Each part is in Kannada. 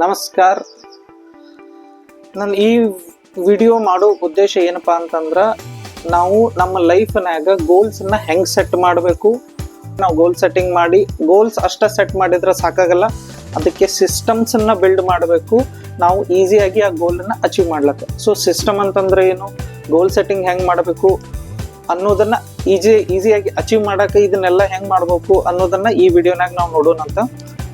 ನಮಸ್ಕಾರ. ನಾನು ಈ ವಿಡಿಯೋ ಮಾಡೋ ಉದ್ದೇಶ ಏನಪ್ಪ ಅಂತಂದ್ರೆ, ನಾವು ನಮ್ಮ ಲೈಫ್ನಾಗ ಗೋಲ್ಸನ್ನು ಹೆಂಗ್ ಸೆಟ್ ಮಾಡಬೇಕು? ನಾವು ಗೋಲ್ ಸೆಟ್ಟಿಂಗ್ ಮಾಡಿ ಗೋಲ್ಸ್ ಅಷ್ಟ ಸೆಟ್ ಮಾಡಿದ್ರೆ ಸಾಕಾಗಲ್ಲ. ಅದಕ್ಕೆ ಸಿಸ್ಟಮ್ಸನ್ನು ಬಿಲ್ಡ್ ಮಾಡಬೇಕು. ನಾವು ಈಸಿಯಾಗಿ ಆ ಗೋಲನ್ನು ಅಚೀವ್ ಮಾಡ್ಲಕ್ಕೆ. ಸೊ ಸಿಸ್ಟಮ್ ಅಂತಂದ್ರೆ ಏನು? ಗೋಲ್ ಸೆಟ್ಟಿಂಗ್ ಹೆಂಗ್ ಮಾಡಬೇಕು? ಅನ್ನೋದನ್ನ ಈಜಿ ಈಸಿಯಾಗಿ ಅಚೀವ್ ಮಾಡಕ್ಕೆ ಇದನ್ನೆಲ್ಲ ಹೆಂಗ್ ಮಾಡಬೇಕು ಅನ್ನೋದನ್ನ ಈ ವಿಡಿಯೋನಾಗ ನಾವು ನೋಡೋಣ ಅಂತ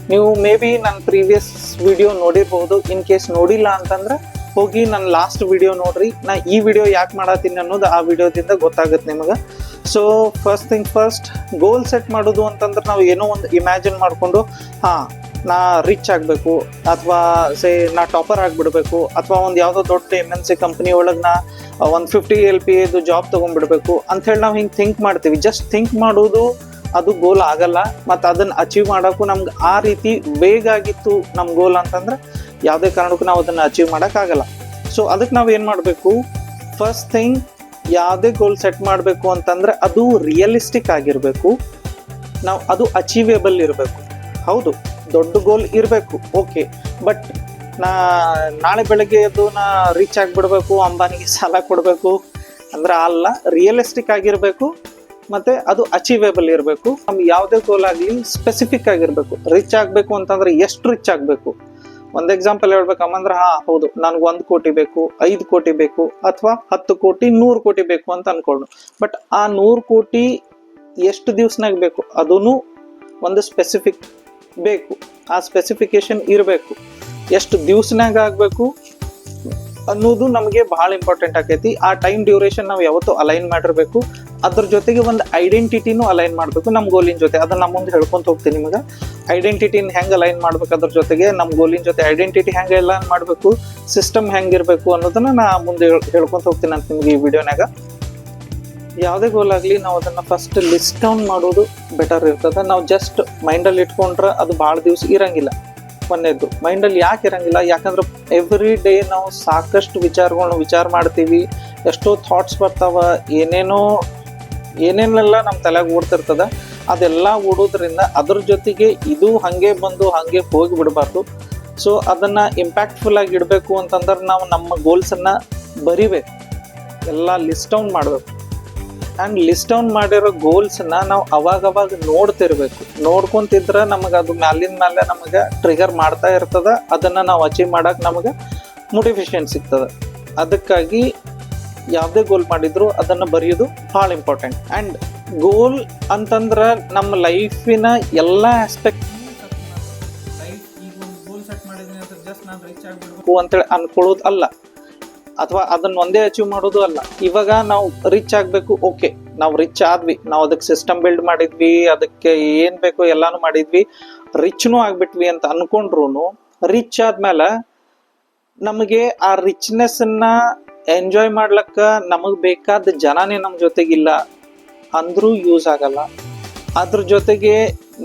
ನೀವು ಮೇ ಬಿ ನನ್ನ ಪ್ರೀವಿಯಸ್ ವಿಡಿಯೋ ನೋಡಿರ್ಬಹುದು ಇನ್ ಕೇಸ್ ನೋಡಿಲ್ಲ ಅಂತಂದ್ರೆ, ಹೋಗಿ ನನ್ನ ಲಾಸ್ಟ್ ವಿಡಿಯೋ ನೋಡ್ರಿ. ನಾ ಈ ವಿಡಿಯೋ ಯಾಕೆ ಮಾಡತ್ತೀನಿ ಅನ್ನೋದು ಆ ವಿಡಿಯೋದಿಂದ ಗೊತ್ತಾಗುತ್ತೆ ನಿಮಗೆ. So first thing first goal set ಮಾಡೋದು ಅಂತಂದ್ರೆ ನಾವು ಏನೋ ಒಂದು ಇಮ್ಯಾಜಿನ್ ಮಾಡಿಕೊಂಡು, ಹಾಂ, ನಾ ರಿಚ್ ಆಗಬೇಕು, ಅಥವಾ ಸೇ ನಾ ಟಾಪರ್ ಆಗಿಬಿಡಬೇಕು, ಅಥವಾ ಒಂದು ಯಾವುದೋ ದೊಡ್ಡ ಎಂ ಎನ್ ಸಿ ಕಂಪ್ನಿ ಒಳಗೆ ನಾ ಒಂದು ಫಿಫ್ಟಿ ಎಲ್ ಪಿ ಎದು ಜಾಬ್ ತೊಗೊಂಡ್ಬಿಡ್ಬೇಕು ಅಂಥೇಳಿ ನಾವು ಹಿಂಗೆ ಥಿಂಕ್ ಮಾಡ್ತೀವಿ. ಜಸ್ಟ್ ಥಿಂಕ್ ಮಾಡೋದು ಅದು ಗೋಲ್ ಆಗಲ್ಲ, ಮತ್ತು ಅದನ್ನು ಅಚೀವ್ ಮಾಡೋಕ್ಕೂ ನಮ್ಗೆ ಆ ರೀತಿ ಬೇಗ ಆಗಿತ್ತು ನಮ್ಮ ಗೋಲ್ ಅಂತಂದ್ರೆ ಯಾವುದೇ ಕಾರಣಕ್ಕೂ ನಾವು ಅದನ್ನು ಅಚೀವ್ ಮಾಡೋಕ್ಕಾಗಲ್ಲ ಸೊ ಅದಕ್ಕೆ ನಾವು ಏನು ಮಾಡಬೇಕು? ಫಸ್ಟ್ ಥಿಂಗ್ ಯಾವುದೇ ಗೋಲ್ ಸೆಟ್ ಮಾಡಬೇಕು ಅಂತಂದ್ರೆ ಅದು ರಿಯಲಿಸ್ಟಿಕ್ ಆಗಿರಬೇಕು. ನಾವು ಅದು ಅಚೀವೇಬಲ್ ಇರಬೇಕು. ಹೌದು, ದೊಡ್ಡ ಗೋಲ್ ಇರಬೇಕು ಓಕೆ ಬಟ್ ನಾ, ನಾಳೆ ಬೆಳಗ್ಗೆ ಎದ್ದು ನಾ ರೀಚ್ ಆಗಿಬಿಡ್ಬೇಕು, ಅಂಬಾನಿಗೆ ಸಾಲ ಕೊಡಬೇಕು, ಅಂದ್ರೆ ಅಲ್ಲ ರಿಯಲಿಸ್ಟಿಕ್ ಆಗಿರಬೇಕು. ಮತ್ತೆ ಅದು ಅಚೀವೇಬಲ್ ಇರಬೇಕು. ನಮ್ಗೆ ಯಾವುದೇ ಗೋಲ್ ಆಗಲಿ ಸ್ಪೆಸಿಫಿಕ್ ಆಗಿರಬೇಕು. ರಿಚ್ ಆಗಬೇಕು ಅಂತಂದ್ರೆ ಎಷ್ಟು ರಿಚ್ ಆಗಬೇಕು? ಒಂದು ಎಕ್ಸಾಂಪಲ್ ಹೇಳ್ಬೇಕಂದ್ರೆ ಹಾ, ಹೌದು. ನನ್ಗೆ ಒಂದು ಕೋಟಿ ಬೇಕು, ಐದು ಕೋಟಿ ಬೇಕು, ಅಥವಾ ಹತ್ತು ಕೋಟಿ, ನೂರು ಕೋಟಿ ಬೇಕು ಅಂತ ಅನ್ಕೊಂಡು ಬಟ್ ಆ ನೂರು ಕೋಟಿ ಎಷ್ಟು ದಿವ್ಸನಾಗ ಬೇಕು? ಅದೂ ಒಂದು ಸ್ಪೆಸಿಫಿಕ್ ಬೇಕು. ಆ ಸ್ಪೆಸಿಫಿಕೇಶನ್ ಇರಬೇಕು. ಎಷ್ಟು ದಿವ್ಸನಾಗ ಆಗಬೇಕು ಅನ್ನೋದು ನಮಗೆ ಬಹಳ ಇಂಪಾರ್ಟೆಂಟ್ ಆಕೈತಿ. ಆ ಟೈಮ್ ಡ್ಯೂರೇಷನ್ ನಾವು ಯಾವತ್ತೂ ಅಲೈನ್ ಮಾಡಿರ್ಬೇಕು. ಅದ್ರ ಜೊತೆಗೆ ಒಂದು ಐಡೆಂಟಿಟಿನೂ ಅಲೈನ್ ಮಾಡಬೇಕು ನಮ್ಮ ಗೋಲಿನ ಜೊತೆ. ಅದನ್ನ ನಮ್ಮ ಮುಂದೆ ಹೇಳ್ಕೊಂತ ಹೋಗ್ತೀನಿ ನಿಮಗೆ. ಐಡೆಂಟಿಟಿನ ಹೆಂಗೆ ಅಲೈನ್ ಮಾಡ್ಬೇಕು ಅದ್ರ ಜೊತೆಗೆ ನಮ್ಮ ಗೋಲಿನ ಜೊತೆ ಐಡೆಂಟಿಟಿ ಹೆಂಗೆ ಅಲೈನ್ ಮಾಡಬೇಕು ಸಿಸ್ಟಮ್ ಹೆಂಗಿರಬೇಕು ಅನ್ನೋದನ್ನ ನಾ ಮುಂದೆ ಹೇಳ್- ಹೇಳ್ಕೊಂತ ಹೋಗ್ತೀನಿ ಅಂತ ನಿಮ್ಗೆ ಈ ವಿಡಿಯೋನಾಗ ಯಾವುದೇ ಗೋಲ್ ಆಗಲಿ ನಾವು ಅದನ್ನು ಫಸ್ಟ್ ಲಿಸ್ಟ್ ಡೌನ್ ಮಾಡೋದು ಬೆಟರ್ ಇರ್ತದೆ. ನಾವು ಜಸ್ಟ್ ಮೈಂಡಲ್ಲಿ ಇಟ್ಕೊಂಡ್ರೆ ಅದು ಭಾಳ ದಿವಸ ಇರಂಗಿಲ್ಲ. ಒಂದೇದ್ದು ಮೈಂಡಲ್ಲಿ ಯಾಕೆ ಇರಂಗಿಲ್ಲ? ಯಾಕಂದ್ರೆ ಎವ್ರಿ ಡೇ ನಾವು ಸಾಕಷ್ಟು ವಿಚಾರಗಳನ್ನ ವಿಚಾರ ಮಾಡ್ತೀವಿ. ಎಷ್ಟೋ ಥಾಟ್ಸ್ ಬರ್ತಾವ. ಏನೇನೋ ಏನೇನೆಲ್ಲ ನಮ್ಮ ತಲೆಗೆ ಓಡ್ತಿರ್ತದ, ಅದೆಲ್ಲ ಓಡೋದ್ರಿಂದ ಅದ್ರ ಜೊತೆಗೆ ಇದು ಹಾಗೆ ಬಂದು ಹಾಗೆ ಹೋಗಿ ಬಿಡಬಾರ್ದು. ಸೊ ಅದನ್ನು ಇಂಪ್ಯಾಕ್ಟ್ಫುಲ್ ಆಗಿ ಇಡಬೇಕು ಅಂತಂದ್ರೆ ನಾವು ನಮ್ಮ ಗೋಲ್ಸನ್ನು ಬರಿಬೇಕು. ಎಲ್ಲ ಲಿಸ್ಟ್ ಡೌನ್ ಮಾಡಬೇಕು. ಆ್ಯಂಡ್ ಲಿಸ್ಟ್ ಡೌನ್ ಮಾಡಿರೋ ಗೋಲ್ಸನ್ನ ನಾವು ಅವಾಗವಾಗ ಅವಾಗ ನೋಡ್ತಿರ್ಬೇಕು. ನೋಡ್ಕೊಂತಿದ್ರೆ ನಮಗೆ ಅದು ಮ್ಯಾಲಿನ ಮೇಲೆ ನಮಗೆ ಟ್ರಿಗರ್ ಮಾಡ್ತಾ ಇರ್ತದೆ, ಅದನ್ನು ನಾವು ಅಚೀವ್ ಮಾಡೋಕೆ ನಮಗೆ ಮೋಟಿವೇಶನ್ ಸಿಗ್ತದೆ. ಅದಕ್ಕಾಗಿ ಯಾವುದೇ ಗೋಲ್ ಮಾಡಿದ್ರು ಅದನ್ನ ಬರೆಯೋದು ಭಾಳ ಇಂಪಾರ್ಟೆಂಟ್ ಆ್ಯಂಡ್ ಗೋಲ್ ಅಂತಂದ್ರೆ ನಮ್ಮ ಲೈಫಿನ ಎಲ್ಲ ಆಸ್ಪೆಕ್ಟ್ ಅಂತೇಳಿ ಅನ್ಕೊಳ್ಳೋದು ಅಲ್ಲ. ಅಥವಾ ಅದನ್ನ ಒಂದೇ ಅಚೀವ್ ಮಾಡೋದು ಅಲ್ಲ. ಇವಾಗ ನಾವು ರಿಚ್ ಆಗಬೇಕು ಓಕೆ ನಾವು ರಿಚ್ ಆದ್ವಿ, ನಾವು ಅದಕ್ಕೆ ಸಿಸ್ಟಮ್ ಬಿಲ್ಡ್ ಮಾಡಿದ್ವಿ, ಅದಕ್ಕೆ ಏನ್ ಬೇಕೋ ಎಲ್ಲಾನು ಮಾಡಿದ್ವಿ. ರಿಚ್ನೂ ಆಗ್ಬಿಟ್ವಿ ಅಂತ ಅನ್ಕೊಂಡ್ರು ರಿಚ್ ಆದ್ಮೇಲೆ ನಮಗೆ ಆ ರಿಚ್ನೆಸ್ ಅನ್ನ ಎಂಜಾಯ್ ಮಾಡ್ಲಕ್ಕ ನಮಗೆ ಬೇಕಾದ ಜನನೇ ನಮ್ಮ ಜೊತೆಗಿಲ್ಲ ಅಂದ್ರೂ ಯೂಸ್ ಆಗಲ್ಲ. ಅದ್ರ ಜೊತೆಗೆ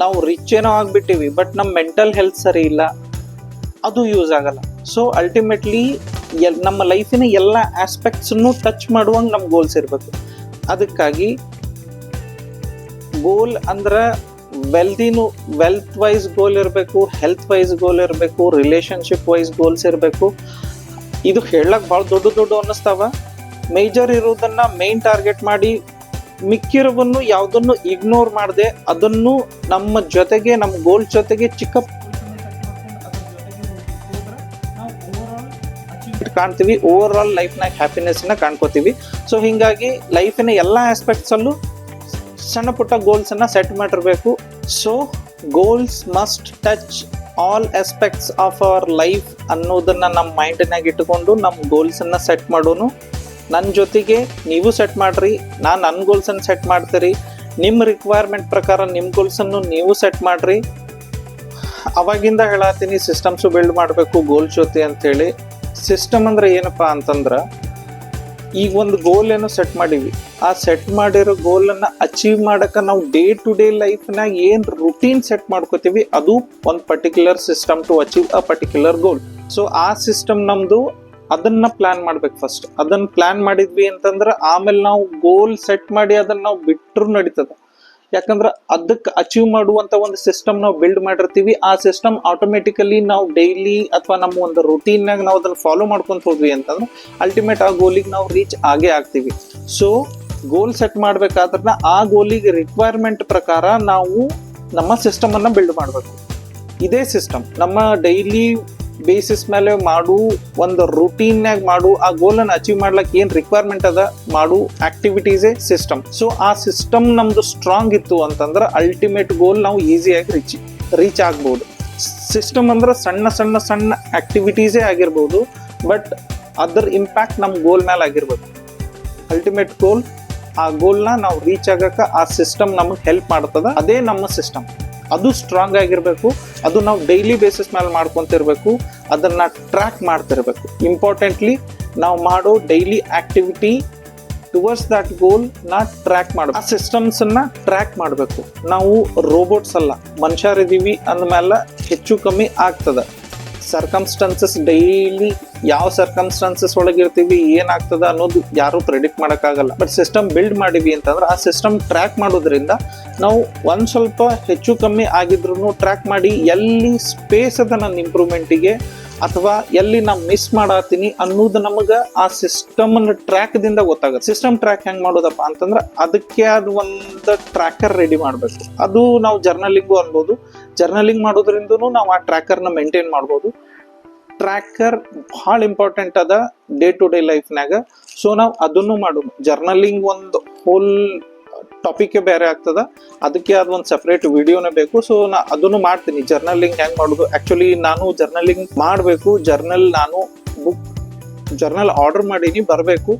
ನಾವು ರಿಚ್ ಏನೋ ಆಗ್ಬಿಟ್ಟಿವಿ ಬಟ್ ನಮ್ಮ ಮೆಂಟಲ್ ಹೆಲ್ತ್ ಸರಿ ಇಲ್ಲ, ಅದು ಯೂಸ್ ಆಗಲ್ಲ. ಸೊ ಅಲ್ಟಿಮೇಟ್ಲಿ ಎಲ್, ನಮ್ಮ ಲೈಫಿನ ಎಲ್ಲ ಆಸ್ಪೆಕ್ಟ್ಸನ್ನು ಟಚ್ ಮಾಡುವಂಗೆ ನಮ್ಮ ಗೋಲ್ಸ್ ಇರಬೇಕು. ಅದಕ್ಕಾಗಿ ಗೋಲ್ ಅಂದ್ರೆ ವೆಲ್ದಿನೂ ವೆಲ್ತ್ ವೈಸ್ ಗೋಲ್ ಇರಬೇಕು ಹೆಲ್ತ್ ವೈಸ್ ಗೋಲ್ ಇರಬೇಕು ರಿಲೇಶನ್ಶಿಪ್ ವೈಸ್ ಗೋಲ್ಸ್ ಇರಬೇಕು. ಇದು ಹೇಳಕ್ ಭಾಳ ದೊಡ್ಡ ದೊಡ್ಡ ಅನ್ನಿಸ್ತಾವ. ಮೇಜರ್ ಇರೋದನ್ನ ಮೇನ್ ಟಾರ್ಗೆಟ್ ಮಾಡಿ ಮಿಕ್ಕಿರೋವನ್ನು ಯಾವುದನ್ನು ಇಗ್ನೋರ್ ಮಾಡದೆ, ಅದನ್ನು ನಮ್ಮ ಜೊತೆಗೆ, ನಮ್ಮ ಗೋಲ್ ಜೊತೆಗೆ ಚಿಕ್ಕ ಕಾಣ್ತೀವಿ. ಓವರ್ ಆಲ್ ಲೈಫ್ನಾಗ ಹ್ಯಾಪಿನೆಸ್ನ ಕಾಣ್ಕೋತೀವಿ. ಸೊ ಹಿಂಗಾಗಿ ಲೈಫಿನ ಎಲ್ಲ ಆಸ್ಪೆಕ್ಟ್ಸಲ್ಲೂ ಸಣ್ಣ ಪುಟ್ಟ ಗೋಲ್ಸನ್ನು ಸೆಟ್ ಮಾಡಿರಬೇಕು. So goals must touch all aspects of our life ಅನ್ನೋದನ್ನು ನಮ್ಮ ಮೈಂಡ್ನಾಗ ಇಟ್ಟುಕೊಂಡು ನಮ್ಮ ಗೋಲ್ಸನ್ನು ಸೆಟ್ ಮಾಡೋನು. ನನ್ನ ಜೊತೆಗೆ ನೀವು ಸೆಟ್ ಮಾಡಿರಿ, ನಾನು ನನ್ನ ಗೋಲ್ಸನ್ನು ಸೆಟ್ ಮಾಡ್ತೀರಿ. ನಿಮ್ಮ ರಿಕ್ವೈರ್ಮೆಂಟ್ ಪ್ರಕಾರ ನಿಮ್ಮ ಗೋಲ್ಸನ್ನು ನೀವು ಸೆಟ್ ಮಾಡಿರಿ. ಅವಾಗಿಂದ ಹೇಳತ್ತೀನಿ ಸಿಸ್ಟಮ್ಸು ಬಿಲ್ಡ್ ಮಾಡಬೇಕು ಗೋಲ್ ಜೊತೆ ಅಂಥೇಳಿ ಸಿಸ್ಟಮ್ ಅಂದ್ರೆ ಏನಪ್ಪ ಅಂತಂದ್ರ ಈಗ ಒಂದು ಗೋಲ್ ಏನೋ ಸೆಟ್ ಮಾಡೀವಿ ಆ ಸೆಟ್ ಮಾಡಿರೋ ಗೋಲನ್ನು ಅಚೀವ್ ಮಾಡೋಕೆ ನಾವು ಡೇ ಟು ಡೇ ಲೈಫ್ನಾಗ ಏನು ರುಟೀನ್ ಸೆಟ್ ಮಾಡ್ಕೋತೀವಿ, ಅದು ಒಂದು particular system to achieve a particular goal so ಆ ಸಿಸ್ಟಮ್ ನಮ್ದು ಅದನ್ನ ಪ್ಲಾನ್ ಮಾಡ್ಬೇಕು ಫಸ್ಟ್ ಅದನ್ನ ಪ್ಲಾನ್ ಮಾಡಿದ್ವಿ ಅಂತಂದ್ರೆ ಆಮೇಲೆ ನಾವು ಗೋಲ್ ಸೆಟ್ ಮಾಡಿ ಅದನ್ನ ನಾವು ಬಿಟ್ಟರು ನಡೀತದ. ಯಾಕಂದ್ರೆ ಅದಕ್ಕೆ ಅಚೀವ್ ಮಾಡುವಂತ ಒಂದು ಸಿಸ್ಟಮ್ ನಾವು ಬಿಲ್ಡ್ ಮಾಡಿರ್ತೀವಿ, ಆ ಸಿಸ್ಟಮ್ ಆಟೋಮೆಟಿಕಲಿ ನಾವು ಡೈಲಿ ಅಥವಾ ನಮ್ಮ ಒಂದು ರುಟೀನ್ನಾಗ ನಾವು ಅದನ್ನ ಫಾಲೋ ಮಾಡ್ಕೊಂತ ಹೋದ್ವಿ ಅಂತಂದ್ರೆ ಅಲ್ಟಿಮೇಟ್ ಆ ಗೋಲಿಗೆ ನಾವು ರೀಚ್ ಆಗೇ ಆಗ್ತೀವಿ. ಸೊ ಗೋಲ್ ಸೆಟ್ ಮಾಡ್ಬೇಕಾದ್ರೆ ಆ ಗೋಲಿಗೆ ರಿಕ್ವೈರ್ಮೆಂಟ್ ಪ್ರಕಾರ ನಾವು ನಮ್ಮ ಸಿಸ್ಟಮ್ ಅನ್ನ ಬಿಲ್ಡ್ ಮಾಡಬೇಕು. ಇದೇ ಸಿಸ್ಟಮ್ ನಮ್ಮ ಡೈಲಿ ಬೇಸಿಸ್ ಮೇಲೆ ಮಾಡು, ಒಂದು ರುಟೀನ್ನಾಗ ಮಾಡು, ಆ ಗೋಲನ್ನು ಅಚೀವ್ ಮಾಡ್ಲಿಕ್ಕೆ ಏನು ರಿಕ್ವೈರ್ಮೆಂಟ್ ಅದ, ಮಾಡು ಆಕ್ಟಿವಿಟೀಸೇ ಸಿಸ್ಟಮ್ ಸೊ ಆ ಸಿಸ್ಟಮ್ ನಮ್ದು ಸ್ಟ್ರಾಂಗ್ ಇತ್ತು ಅಂತಂದ್ರೆ ಅಲ್ಟಿಮೇಟ್ ಗೋಲ್ ನಾವು ಈಸಿಯಾಗಿ ರೀಚ್ ರೀಚ್ ಆಗ್ಬೋದು. ಸಿಸ್ಟಮ್ ಅಂದ್ರೆ ಸಣ್ಣ ಸಣ್ಣ ಸಣ್ಣ ಆಕ್ಟಿವಿಟೀಸೇ ಆಗಿರ್ಬೋದು ಬಟ್ ಅದರ ಇಂಪ್ಯಾಕ್ಟ್ ನಮ್ಮ ಗೋಲ್ ಮೇಲೆ ಆಗಿರ್ಬೇಕು ಅಲ್ಟಿಮೇಟ್ ಗೋಲ್ ಆ ಗೋಲ್ನ ನಾವು ರೀಚ್ ಆಗಕ್ಕೆ ಆ ಸಿಸ್ಟಮ್ ನಮಗೆ ಹೆಲ್ಪ್ ಮಾಡ್ತದೆ, ಅದೇ ನಮ್ಮ ಸಿಸ್ಟಮ್ ಅದು ಸ್ಟ್ರಾಂಗ್ ಆಗಿರಬೇಕು, ಅದು ನಾವು ಡೈಲಿ ಬೇಸಿಸ್ ಮೇಲೆ ಮಾಡ್ಕೊತಿರ್ಬೇಕು, ಅದನ್ನು ಟ್ರ್ಯಾಕ್ ಮಾಡ್ತಿರ್ಬೇಕು. ಇಂಪಾರ್ಟೆಂಟ್ಲಿ ನಾವು ಮಾಡೋ daily activity towards that goal ನಾ ಟ್ರ್ಯಾಕ್ ಮಾಡಬೇಕು ಆ ಸಿಸ್ಟಮ್ಸನ್ನು ಟ್ರ್ಯಾಕ್ ಮಾಡಬೇಕು. ನಾವು ರೋಬೋಟ್ಸ್ ಅಲ್ಲ, ಮನುಷ್ಯರಿದ್ದೀವಿ ಅಂದಮೇಲೆ ಹೆಚ್ಚು ಕಮ್ಮಿ ಆಗ್ತದೆ. ಸರ್ಕಮ್ಸ್ಟನ್ಸಸ್ ಡೈಲಿ ಯಾವ ಸರ್ಕಮ್ಸ್ಟಾನ್ಸಸ್ ಒಳಗಿರ್ತೀವಿ, ಏನಾಗ್ತದ ಅನ್ನೋದು ಯಾರು ಪ್ರೆಡಿಕ್ಟ್ ಮಾಡೋಕ್ಕಾಗಲ್ಲ. ಬಟ್ ಸಿಸ್ಟಮ್ ಬಿಲ್ಡ್ ಮಾಡಿವಿ ಅಂತಂದ್ರೆ ಆ ಸಿಸ್ಟಮ್ ಟ್ರ್ಯಾಕ್ ಮಾಡೋದ್ರಿಂದ ನಾವು ಒಂದು ಸ್ವಲ್ಪ ಹೆಚ್ಚು ಕಮ್ಮಿ ಆಗಿದ್ರು ಟ್ರ್ಯಾಕ್ ಮಾಡಿ ಎಲ್ಲಿ ಸ್ಪೇಸ್ ಅದ ನನ್ನ ಇಂಪ್ರೂವ್ಮೆಂಟಿಗೆ ಅಥವಾ ಎಲ್ಲಿ ನಾ ಮಿಸ್ ಮಾಡತ್ತೀನಿ ಅನ್ನೋದು ನಮಗೆ ಆ ಸಿಸ್ಟಮ್ ಟ್ರ್ಯಾಕ್ ದಿಂದ ಗೊತ್ತಾಗುತ್ತೆ. ಸಿಸ್ಟಮ್ ಟ್ರ್ಯಾಕ್ ಹೆಂಗ್ ಮಾಡೋದಪ್ಪ ಅಂತಂದ್ರೆ ಅದಕ್ಕೆ ಅದು ಒಂದು ಟ್ರ್ಯಾಕರ್ ರೆಡಿ ಮಾಡಬೇಕು. ಅದು ನಾವು ಜರ್ನಲಿಂಗು ಅನ್ಬೋದು ಜರ್ನಲಿಂಗ್ ಮಾಡೋದ್ರಿಂದನೂ ನಾವು ಆ ಟ್ರ್ಯಾಕರ್ನ ಮೇಂಟೈನ್ ಮಾಡ್ಬೋದು. ಟ್ರ್ಯಾಕರ್ ಭಾಳ ಇಂಪಾರ್ಟೆಂಟ್ ಅದ ಡೇ ಟು ಡೇ ಲೈಫ್ನಾಗ ಸೊ ನಾವು ಅದನ್ನು ಮಾಡೋಣ ಜರ್ನಲಿಂಗ್ ಒಂದು ಹೋಲ್ ಟಾಪಿಕ್ ಬೇರೆ ಆಗ್ತದ. ಅದಕ್ಕೆ ಅದು ಒಂದು ಸಪ್ರೇಟ್ ವಿಡಿಯೋನೇ ಬೇಕು. ಸೊ ನಾ ಅದನ್ನು ಮಾಡ್ತೀನಿ. ಜರ್ನಲಿಂಗ್ ಹೆಂಗ್ ಮಾಡೋದು? ಆಕ್ಚುಲಿ ನಾನು ಜರ್ನಲಿಂಗ್ ಮಾಡಬೇಕು. ಜರ್ನಲ್ ನಾನು ಬುಕ್ ಜರ್ನಲ್ ಆರ್ಡರ್ ಮಾಡೀನಿ. ಬರಬೇಕು.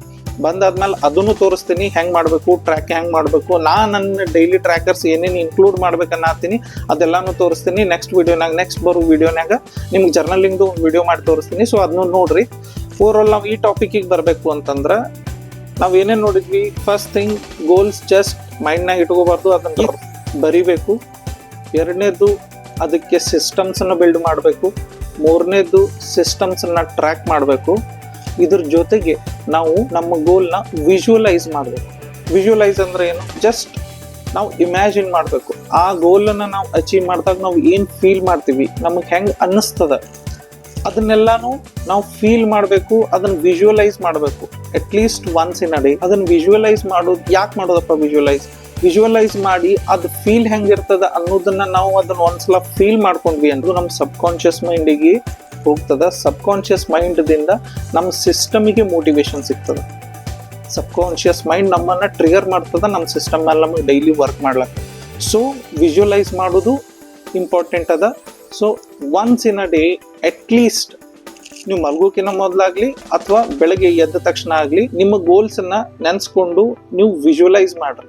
ಬಂದಾದ್ಮೇಲೆ ಅದನ್ನು ತೋರಿಸ್ತೀನಿ ಹೆಂಗ್ ಮಾಡಬೇಕು ಟ್ರ್ಯಾಕ್ ಹೆಂಗ್ ಮಾಡಬೇಕು ನಾ ನನ್ನ ಡೈಲಿ ಟ್ರ್ಯಾಕರ್ಸ್ ಏನೇನು ಇನ್ಕ್ಲೂಡ್ ಮಾಡ್ಬೇಕನ್ನತ್ತೀನಿ ಅದೆಲ್ಲಾನು ತೋರಿಸ್ತೀನಿ. ನೆಕ್ಸ್ಟ್ ವಿಡಿಯೋನಾಗ ನೆಕ್ಸ್ಟ್ ಬರೋ ವಿಡಿಯೋನಾಗ ನಿಮ್ಗೆ ಜರ್ನಲಿಂಗ್ದು ಒಂದು ವಿಡಿಯೋ ಮಾಡಿ ತೋರಿಸ್ತೀನಿ. ಸೊ ಅದನ್ನು ನೋಡ್ರಿ. ಓವರ್ ಆಲ್ ನಾವು ಈ ಟಾಪಿಕಿಗೆ ಬರಬೇಕು ಅಂತಂದ್ರೆ ನಾವು ಏನೇನು ನೋಡಿದ್ವಿ? ಫಸ್ಟ್ ಥಿಂಗ್ ಗೋಲ್ಸ್ ಜಸ್ಟ್ ಮೈಂಡ್ನಾಗ ಇಟ್ಕೋಬಾರ್ದು ಅದನ್ನ ಬರಿಬೇಕು. ಎರಡನೇದು ಅದಕ್ಕೆ ಸಿಸ್ಟಮ್ಸನ್ನು ಬಿಲ್ಡ್ ಮಾಡಬೇಕು. ಮೂರನೇದು ಸಿಸ್ಟಮ್ಸನ್ನು ಟ್ರ್ಯಾಕ್ ಮಾಡಬೇಕು. ಇದ್ರ ಜೊತೆಗೆ ನಾವು ನಮ್ಮ ಗೋಲ್ನ ವಿಜುವಲೈಸ್ ಮಾಡಬೇಕು. ವಿಜುವಲೈಸ್ ಅಂದ್ರೆ ಏನು? ಜಸ್ಟ್ ನಾವು ಇಮ್ಯಾಜಿನ್ ಮಾಡಬೇಕು. ಆ ಗೋಲನ್ನು ನಾವು ಅಚೀವ್ ಮಾಡಿದಾಗ ನಾವು ಏನು ಫೀಲ್ ಮಾಡ್ತೀವಿ? ನಮಗೆ ಹೆಂಗೆ ಅನ್ನಿಸ್ತದ? ಅದನ್ನೆಲ್ಲಾನು ನಾವು ಫೀಲ್ ಮಾಡಬೇಕು, ಅದನ್ನ ವಿಜುವಲೈಸ್ ಮಾಡಬೇಕು. ಅಟ್ಲೀಸ್ಟ್ ಒನ್ಸ್ ಇನ್ ಅಡಿ ಡೇ ಅದನ್ನ ವಿಜುವಲೈಸ್ ಮಾಡೋದು ಯಾಕೆ ಮಾಡೋದಪ್ಪ ವಿಜುವಲೈಸ್ ವಿಜುವಲೈಸ್ ಮಾಡಿ ಅದು ಫೀಲ್ ಹೆಂಗಿರ್ತದ ಅನ್ನೋದನ್ನ ನಾವು ಅದನ್ನ ಒಂದ್ಸಲ ಫೀಲ್ ಮಾಡ್ಕೊಂಡ್ವಿ ಅಂದ್ರೆ ನಮ್ಮ ಸಬ್ ಕಾನ್ಶಿಯಸ್ ಮೈಂಡಿಗೆ ಹೋಗ್ತದ. ಸಬ್ ಕಾನ್ಶಿಯಸ್ ಮೈಂಡ್ದಿಂದ ನಮ್ಮ ಸಿಸ್ಟಮಿಗೆ ಮೋಟಿವೇಶನ್ ಸಿಗ್ತದ. ಸಬ್ ಕಾನ್ಶಿಯಸ್ ಮೈಂಡ್ ನಮ್ಮನ್ನ ಟ್ರಿಗರ್ ಮಾಡ್ತದ ನಮ್ಮ ಸಿಸ್ಟಮ್ ಮೇಲೆ ನಮಗೆ ಡೈಲಿ ವರ್ಕ್ ಮಾಡ್ಲಕ್ಕ ಸೊ ವಿಜುವಲೈಸ್ ಮಾಡೋದು ಇಂಪಾರ್ಟೆಂಟ್ ಅದ. So once in a day at least ನೀವು ಮಲಗೋಕಿನ ಮೊದಲಾಗ್ಲಿ ಅಥವಾ ಬೆಳಗ್ಗೆ ಎದ್ದ ತಕ್ಷಣ ಆಗಲಿ, ನಿಮ್ಮ ಗೋಲ್ಸನ್ನು ನೆನ್ಸ್ಕೊಂಡು ನೀವು ವಿಜುವಲೈಸ್ ಮಾಡ್ರಿ.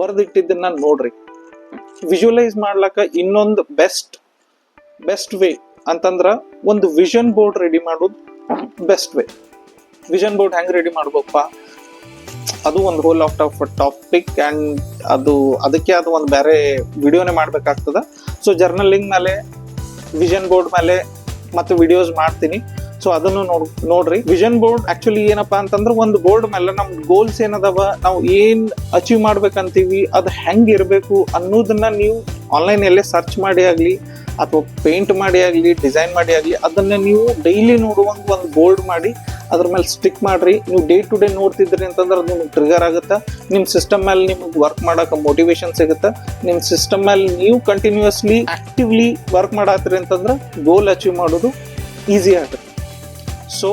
ಬರ್ದಿಟ್ಟಿದ್ದನ್ನ ನೋಡ್ರಿ. ವಿಜುವಲೈಸ್ ಮಾಡ್ಲಕ್ಕ ಇನ್ನೊಂದು ಬೆಸ್ಟ್ ಬೆಸ್ಟ್ ವೇ ಅಂತಂದ್ರ ಒಂದು ವಿಷನ್ ಬೋರ್ಡ್ ರೆಡಿ ಮಾಡೋದು ಬೆಸ್ಟ್ ವೇ ವಿಷನ್ ಬೋರ್ಡ್ ಹೆಂಗ್ ರೆಡಿ ಮಾಡ್ಬೇಕಪ್ಪ? ಅದು ಒಂದು ಹೋಲ್ ಆಫ್ ಟಾಪಿಕ್ ಅಂಡ್ ಅದು, ಅದಕ್ಕೆ ಅದು ಒಂದು ಬೇರೆ ವಿಡಿಯೋನೇ ಮಾಡ್ಬೇಕಾಗ್ತದ. ಸೊ ಜರ್ನಲಿಂಗ್ ಮೇಲೆ ವಿಷನ್ ಬೋರ್ಡ್ ಮೇಲೆ ಮತ್ತು ವಿಡಿಯೋಸ್ ಮಾಡ್ತೀನಿ. ಸೊ ಅದನ್ನು ನೋಡ್, ನೋಡ್ರಿ. ವಿಷನ್ ಬೋರ್ಡ್ ಆಕ್ಚುಲಿ ಏನಪ್ಪಾ ಅಂತಂದ್ರೆ ಒಂದು ಬೋರ್ಡ್ ಮೇಲೆ ನಮ್ ಗೋಲ್ಸ್ ಏನದವ, ನಾವು ಏನ್ ಅಚೀವ್ ಮಾಡ್ಬೇಕಂತೀವಿ, ಅದು ಹೆಂಗ್ ಇರಬೇಕು ಅನ್ನೋದನ್ನ ನೀವು ಆನ್ಲೈನ್ ಎಲ್ಲೇ ಸರ್ಚ್ ಮಾಡಿ ಆಗ್ಲಿ, ಅಥವಾ ಪೇಂಟ್ ಮಾಡಿ ಆಗ್ಲಿ ಡಿಸೈನ್ ಮಾಡಿ ಆಗ್ಲಿ, ಅದನ್ನ ನೀವು ಡೈಲಿ ನೋಡುವಂಗ ಒಂದು ಬೋರ್ಡ್ ಮಾಡಿ, ಅದ್ರ ಮೇಲೆ ಸ್ಟಿಕ್ ಮಾಡ್ರಿ. ನೀವು ಡೇ ಟು ಡೇ ನೋಡ್ತಿದ್ರಿ ಅಂತಂದ್ರೆ ಅದು ನಿಮ್ಗೆ ಟ್ರಿಗರ್ ಆಗುತ್ತೆ? ನಿಮ್ಮ ಸಿಸ್ಟಮ್ ಮೇಲೆ ನಿಮ್ಗೆ ವರ್ಕ್ ಮಾಡಕ್ಕೆ ಮೋಟಿವೇಶನ್ ಸಿಗುತ್ತೆ? ನಿಮ್ಮ ಸಿಸ್ಟಮ್ ಮೇಲೆ ನೀವು ಕಂಟಿನ್ಯೂಸ್ಲಿ ಆಕ್ಟಿವ್ಲಿ ವರ್ಕ್ ಮಾಡತ್ತೀರಿ ಅಂತಂದ್ರೆ ಗೋಲ್ ಅಚೀವ್ ಮಾಡೋದು ಈಸಿ ಆಗುತ್ತೆ. So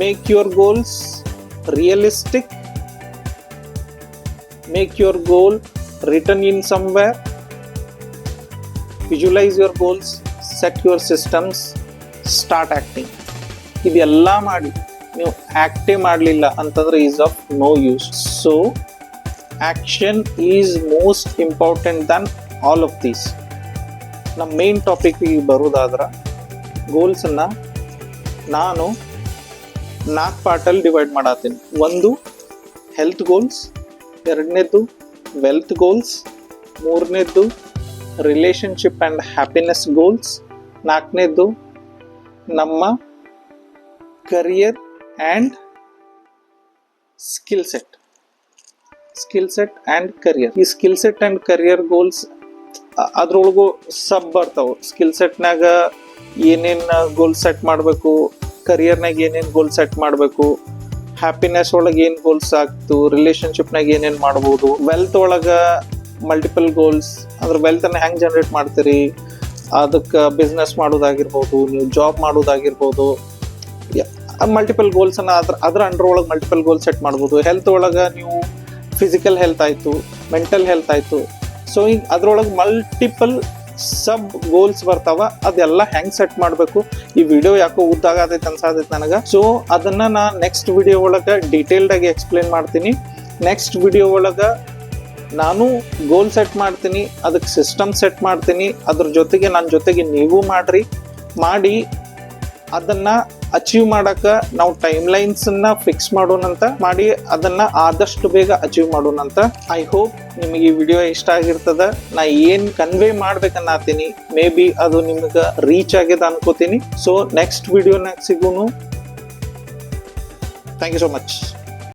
make your goals realistic make your goal written in somewhere visualise your goals set your systems start acting ಇದೆಲ್ಲ ಮಾಡಿ ನೀವು ಆ್ಯಕ್ಟೇ ಮಾಡಲಿಲ್ಲ ಅಂತಂದ್ರೆ is of no use so action is most important than all of these ನಮ್ಮ ಮೇನ್ ಟಾಪಿಕ್ಕಿಗೆ ಬರೋದಾದ್ರೆ ಗೋಲ್ಸನ್ನು ನಾನು ನಾಲ್ಕು ಪಾರ್ಟಲ್ಲಿ ಡಿವೈಡ್ ಮಾಡತ್ತೀನಿ. ಒಂದು ಹೆಲ್ತ್ ಗೋಲ್ಸ್ ಎರಡನೇದು ವೆಲ್ತ್ ಗೋಲ್ಸ್ ಮೂರನೇದು ರಿಲೇಷನ್ಶಿಪ್ ಆ್ಯಂಡ್ ಹ್ಯಾಪಿನೆಸ್ ಗೋಲ್ಸ್ ನಾಲ್ಕನೇದು, ನಮ್ಮ career and skill set skill set and career ಈ skill set and career goals ಅದ್ರೊಳಗೂ sub ಬರ್ತಾವೆ. ಸ್ಕಿಲ್ ಸೆಟ್ನಾಗ ಏನೇನು ಗೋಲ್ ಸೆಟ್ ಮಾಡಬೇಕು ಕರಿಯರ್ನಾಗ ಏನೇನ್ ಗೋಲ್ ಸೆಟ್ ಮಾಡಬೇಕು ಹ್ಯಾಪಿನೆಸ್ ಒಳಗೆ ಏನು ಗೋಲ್ಸ್ ಆಗ್ತು ರಿಲೇಶನ್ಶಿಪ್ನಾಗ ಏನೇನು ಮಾಡ್ಬೋದು ವೆಲ್ತ್ ಒಳಗೆ ಮಲ್ಟಿಪಲ್ ಗೋಲ್ಸ್ ಅಂದ್ರೆ ವೆಲ್ತನ್ನು ಹೆಂಗೆ ಜನ್ರೇಟ್ ಮಾಡ್ತೀರಿ, ಅದಕ್ಕೆ ಬಿಸ್ನೆಸ್ ಮಾಡೋದಾಗಿರ್ಬೋದು, ನೀವು ಜಾಬ್ ಮಾಡೋದಾಗಿರ್ಬೋದು ಮಲ್ಟಿಪಲ್ ಗೋಲ್ಸನ್ನು ಅದ್ರ ಅದ್ರ ಅಂಡರ್ ಒಳಗೆ ಮಲ್ಟಿಪಲ್ ಗೋಲ್ ಸೆಟ್ ಮಾಡ್ಬೋದು. ಹೆಲ್ತ್ ಒಳಗೆ ನೀವು ಫಿಸಿಕಲ್ ಹೆಲ್ತ್ ಆಯಿತು ಮೆಂಟಲ್ ಹೆಲ್ತ್ ಆಯಿತು. ಸೊ ಈಗ ಅದ್ರೊಳಗೆ ಮಲ್ಟಿಪಲ್ ಸಬ್ ಗೋಲ್ಸ್ ಬರ್ತಾವ, ಅದೆಲ್ಲ ಹೆಂಗ್ ಸೆಟ್ ಮಾಡಬೇಕು? ಈ ವಿಡಿಯೋ ಯಾಕೋ ಉದ್ದಾಗತೈತೆ ಅನ್ಸಾತೈತೆ ನನಗೆ. ಸೊ ಅದನ್ನ ನಾ ನೆಕ್ಸ್ಟ್ ವಿಡಿಯೋ ಒಳಗೆ ಡೀಟೇಲ್ಡ್ ಆಗಿ ಎಕ್ಸ್ಪ್ಲೇನ್ ಮಾಡ್ತೀನಿ. ನೆಕ್ಸ್ಟ್ ವಿಡಿಯೋ ಒಳಗೆ ನಾನು ಗೋಲ್ ಸೆಟ್ ಮಾಡ್ತೀನಿ ಅದಕ್ಕೆ ಸಿಸ್ಟಮ್ ಸೆಟ್ ಮಾಡ್ತೀನಿ, ಅದ್ರ ಜೊತೆಗೆ ನನ್ನ ಜೊತೆಗೆ ನೀವು ಮಾಡ್ರಿ. ಮಾಡಿ, ಅದನ್ನ ಅಚೀವ್ ಮಾಡಕ ನಾವು ಟೈಮ್ ಲೈನ್ಸ್ ಅನ್ನ ಫಿಕ್ಸ್ ಮಾಡೋಣಂತ ಮಾಡಿ ಅದನ್ನ ಆದಷ್ಟು ಬೇಗ ಅಚೀವ್ ಮಾಡೋಣಂತ ಐ ಹೋಪ್ ನಿಮಗೆ ಈ ವಿಡಿಯೋ ಇಷ್ಟ ಆಗಿರ್ತದ. ನಾ ಏನ್ ಕನ್ವೇ ಮಾಡ್ಬೇಕನ್ನತೀನಿ ಮೇ ಬಿ ಅದು ನಿಮ್ಗೆ ರೀಚ್ ಆಗ್ಯದ ಅನ್ಕೋತೀನಿ. ಸೊ ನೆಕ್ಸ್ಟ್ ವಿಡಿಯೋನಾಗ ಸಿಗೋನು. Thank you so much